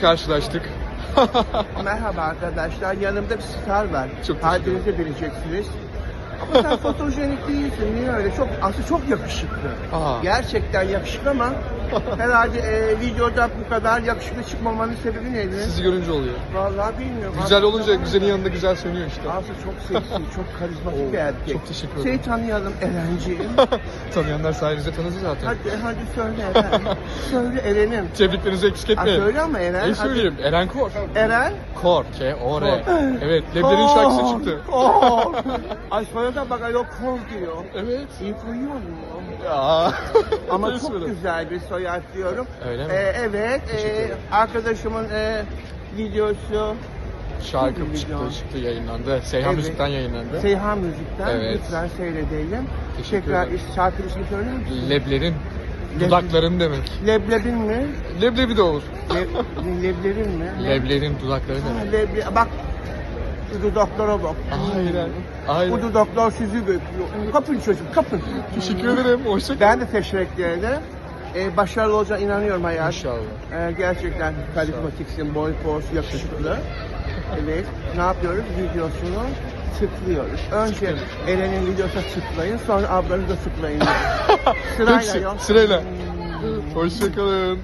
karşılaştık. Merhaba arkadaşlar, yanımda bir star var. Çok Haddinizi bileceksiniz. Ama sen fotojenik değilsin, niye öyle? Çok, aslında çok yakışıklı. Aa. Gerçekten yakışıklı ama herhalde e, videoda bu kadar yakışıklı çıkmamanın sebebi neydi? Sizi görünce oluyor. Vallahi bilmiyorum. Güzel Aslında olunca güzelin ya. yanında güzel sönüyor işte. Aslında çok seksi, çok karizmatik bir erkek. Çok teşekkür ederim. Seni tanıyalım Erenciğim. Tanıyanlar sayenizde tanıdı zaten. hadi hadi söyle Eren. söyle Eren'im. Tebriklerinizi eksik Ha, etmeyin. söyle ama Eren. Ne hadi. söyleyeyim? Eren Kor. Eren. Kor. K-O-R. Kor. Evet. Leblerin şarkısı çıktı. Oh, Ay bana da bak ayol kol diyor. Evet. İyi koyuyor mu? Ya. Ama çok güzel bir soyad diyorum. Öyle mi? Ee, evet, e, arkadaşımın e, videosu Şarkı Video. çıktı, çıktı yayınlandı. Seyhan Evet. Müzik'ten yayınlandı. Seyhan Müzik'ten Evet. lütfen seyredelim. Teşekkür Tekrar ederim. is- şarkı ismi söyler misin? Leblerin dudakların demek. Leblebin mi? Leblebi de olur. Le, leblerin mi? Le- Leblerin dudakları Ha, demek. leble, bak şu dudaklara bak. Aynen. Bu Aynen. dudaklar sizi bekliyor. Kapın çocuk, kapın. Teşekkür ederim. Hoşça Ben de teşekkür ederim. Ee, başarılı olacağına inanıyorum hayatım. İnşallah. Ee, gerçekten karizmatiksin, boy poz, yakışıklı. Evet, ne yapıyoruz? Videosunu tıklıyoruz. Önce Eren'in videosuna tıklayın, sonra ablanı da tıklayın. Sırayla Hepsi ya. sırayla. Hoşçakalın.